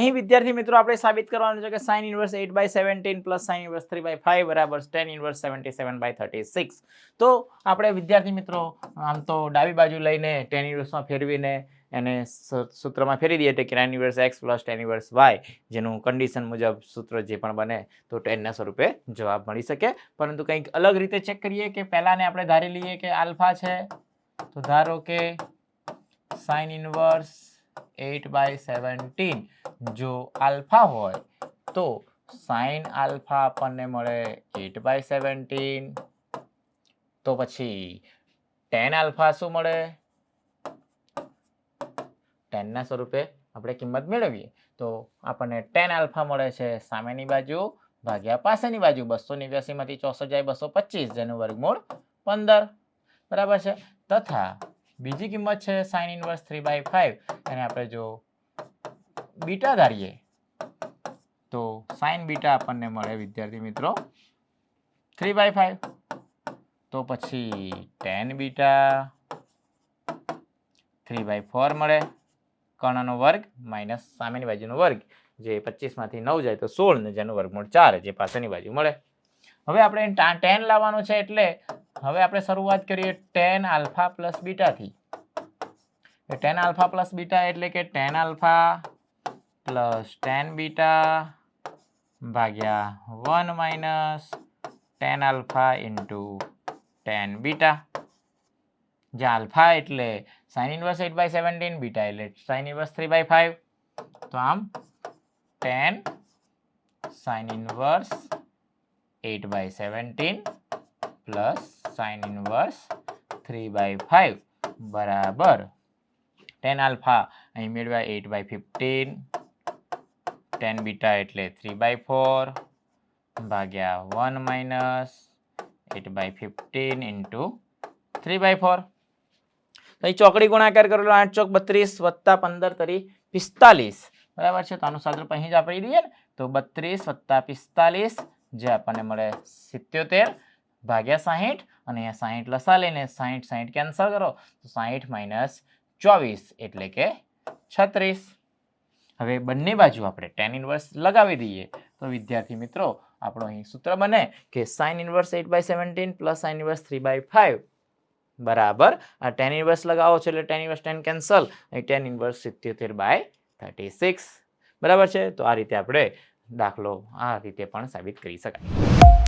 અહીં વિદ્યાર્થી મિત્રો આપણે સાબિત કરવાનું છે કે sine inverse eight by seventeen plus sine inverse three by five બરાબર tan inverse seventy seven by thirty six તો આપણે વિદ્યાર્થી મિત્રો, આમ તો ડાબી બાજુ લઈને ટેન ઇન્વર્સમાં ફેરવીને એને સૂત્રમાં ફેરી દઈએ કે nine inverse X plus tan inverse Y જેનું કન્ડિશન મુજબ સૂત્ર જે પણ બને તો ટેનના સ્વરૂપે જવાબ મળી શકે. પરંતુ કંઈક અલગ રીતે ચેક કરીએ કે પહેલાંને આપણે ધારી લઈએ કે આલ્ફા છે, તો ધારો કે sine inverse eight by seventeen. જો આલ્ફા હોય તો સાઇન આલ્ફા આપણને મળે એટ બાય સેવન્ટીન. તો પછી ટેન આલ્ફા શું મળે? ટેનના સ્વરૂપે આપણે કિંમત મેળવીએ. તો આપણને ટેન આલ્ફા મળે છે સામેની બાજુ ભાગ્યા પાસેની બાજુ બસો નેવ્યાસીમાંથી ચોસઠ જાય બસો પચીસ જેનું વર્ગમૂળ પંદર. બરાબર છે? તથા બીજી કિંમત છે sine inverse three by five અને આપણે જો બીટા ધારીએ, તો સાઇન બીટા આપણને મળે, વિદ્યાર્થી મિત્રો થ્રી બાય ફાઈવ તો પછી tan beta three by four મળે, કર્ણનો વર્ગ માઇનસ સામેની બાજુનો વર્ગ, જે પચીસમાંથી નવ જાય તો સોળ ને જેનું વર્ગમૂળ ચાર, જે પાછળની બાજુ મળે. હવે આપણે ટેન લાવવાનું છે એટલે હવે આપણે શરૂઆત કરીએ ટેન આલ્ફા પ્લસ બીટાથી. ટેન આલ્ફા પ્લસ બીટા એટલે કે tan alpha plus tan beta ભાગ્યા one minus tan alpha into tan beta. જે આલ્ફા એટલે sine inverse eight by seventeen beta એટલે sine inverse three by five તો આમ tan sine inverse eight by seventeen plus sine inverse three by five બરાબર. Tan alpha અહીં મેળવ્યા eight by fifteen tan beta એટલે three by four ભાગ્યા one minus eight by fifteen into three by four તો અહીં ચોકડી ગુણાકાર કરેલો આઠ ચોક બત્રીસ વત્તા પંદર તરી પિસ્તાલીસ. બરાબર છે? તો આનું સાદુરૂપ અહીં જ આપી દઈએ ને? તો બત્રીસ વત્તા પિસ્તાલીસ જે આપણને મળે સિત્યોતેર. ભાગ્યા સાહીઠ અને અહીંયા સાહીઠ લસા લઈને સાહીઠ સાહીઠ કેન્સલ કરો, તો સાહીઠ માઇનસ ચોવીસ એટલે કે છત્રીસ. હવે બંને બાજુ આપણે ટેન ઇન્વર્સ લગાવી દઈએ. તો વિદ્યાર્થી મિત્રો, આપણો અહીં સૂત્ર બને કે sine inverse eight by seventeen plus sine inverse three by five બરાબર? આ ટેન ઇન્વર્સ લગાવો છો એટલે ટેન ઇન્વર્સ ટેન કેન્સલ અહીં ટેન ઇન્વર્સ સિત્યોતેર બાય થર્ટી સિક્સ બરાબર છે? તો આ રીતે આપણે દાખલો આ રીતે પણ સાબિત કરી શકાય.